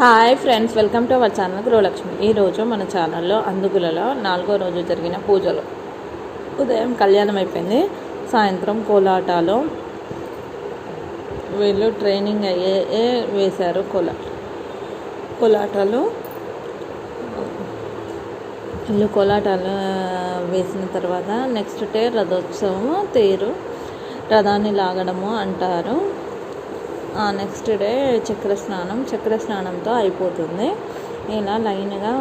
Hi friends welcome to our channel Gruhalakshmi. ఈరోజు మన ఛానల్లో అందుగులలో నాలుగో రోజు జరిగిన పూజలు. ఉదయం కళ్యాణం అయిపోయింది. సాయంత్రం కోలాటాలు. వీళ్ళు ట్రైనింగ్ అయ్యే వేశారు కోలా కోలాటాలు. వీళ్ళు కోలాటాలు వేసిన తర్వాత నెక్స్ట్ డే రథోత్సవం తేరు రథాన్ని లాగడము అంటారు. నెక్స్ట్ డే చక్ర స్నానం చక్ర స్నానంతో అయిపోతుంది. ఇలా లైన్గా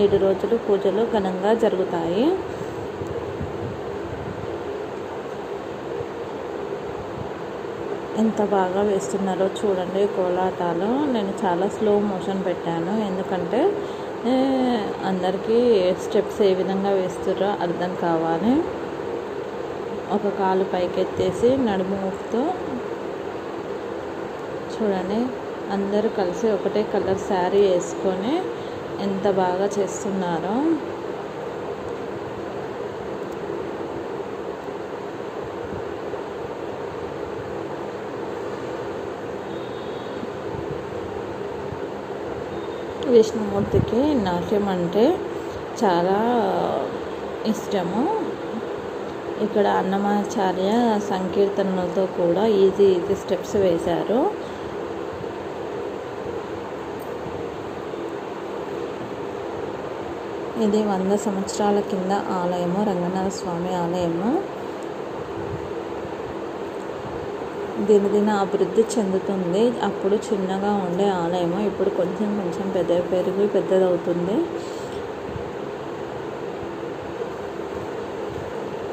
ఏడు రోజులు పూజలు ఘనంగా జరుగుతాయి. ఎంత బాగా వేస్తున్నారో చూడండి కోలాటాలు. నేను చాలా స్లో మోషన్ పెట్టాను. ఎందుకంటే అందరికీ స్టెప్స్ ఏ విధంగా వేస్తారో అర్థం కావాలి. ఒక కాలు పైకెత్తేసి నడుము ఊపుతూ చూడండి. అందరూ కలిసి ఒకటే కలర్ శారీ వేసుకొని ఎంత బాగా చేస్తున్నారో. విష్ణుమూర్తికి నాట్యం అంటే చాలా ఇష్టము. ఇక్కడ అన్నమాచార్య సంకీర్తనలతో కూడా ఈజీ ఈజీ స్టెప్స్ వేశారు. ఇది వంద సంవత్సరాల కింద ఆలయము రంగనాథ స్వామి ఆలయము. దినదిన అభివృద్ధి చెందుతుంది. అప్పుడు చిన్నగా ఉండే ఆలయము ఇప్పుడు కొంచెం కొంచెం పెద్ద పెరిగి పెద్దదవుతుంది.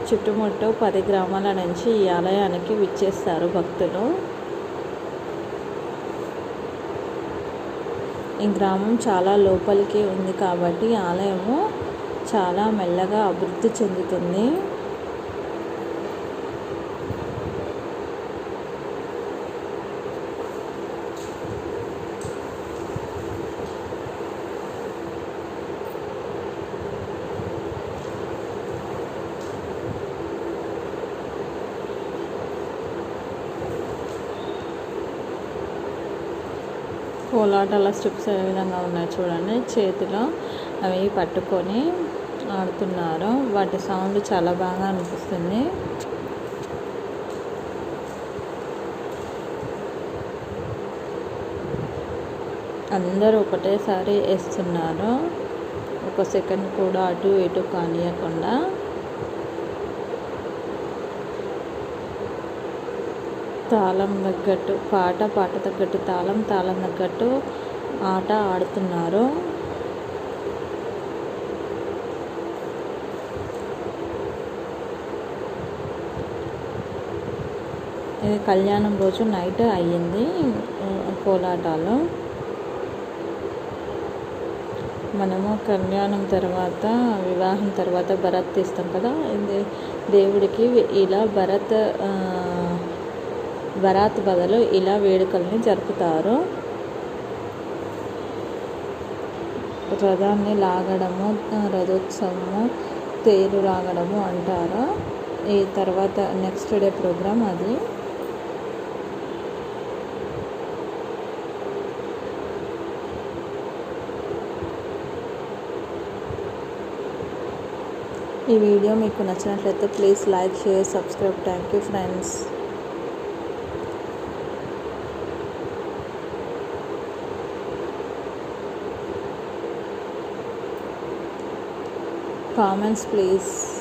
చుట్టుముట్టు పది గ్రామాల నుంచి ఈ ఆలయానికి విచ్చేస్తారు భక్తులు. ఈ గ్రామం చాలా లోపలికి ఉంది కాబట్టి ఆలయము చాలా మెల్లగా అభివృద్ధి చెందుతుంది. కోలాటాల స్టెప్స్ ఏ విధంగా ఉన్నాయి చూడండి. చేతిలో అవి పట్టుకొని ఆడుతున్నారు. వాటి సౌండ్ చాలా బాగా అనిపిస్తుంది. అందరూ ఒకటేసారి వేస్తున్నారు. ఒక సెకండ్ కూడా అటు ఇటు కానియకుండా. తాళం తగ్గట్టు పాట పాట తగ్గట్టు తాళం తాళం తగ్గట్టు ఆట ఆడుతున్నారు. ఇది కళ్యాణం రోజు నైట్ అయ్యింది కోలాటాలు. మనము కళ్యాణం తర్వాత వివాహం తర్వాత భరత్ తీస్తాం కదా ఇది దేవుడికి ఇలా భరత్ బరాత్ బదులు ఇలా వేడుకల్ని జరుపుతారు. రథాన్ని లాగడము రథోత్సవము తేరు లాగడము అంటారు. ఈ తర్వాత నెక్స్ట్ డే ప్రోగ్రామ్ అది. ఈ వీడియో మీకు నచ్చినట్లయితే please like share subscribe thank you friends Comments, please.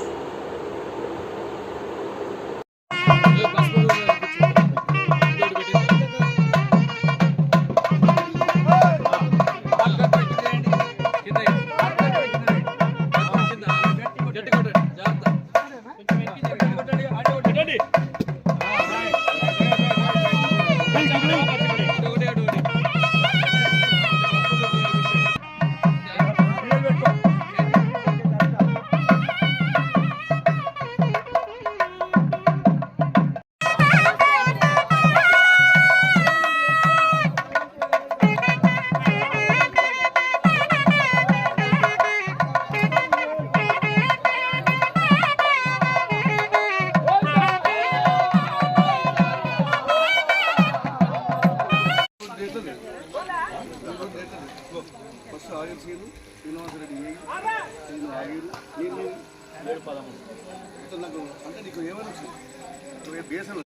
నేను ఏడు పదమూడు. నాకు అంటే నీకు ఏమైనా వచ్చింది బేసన్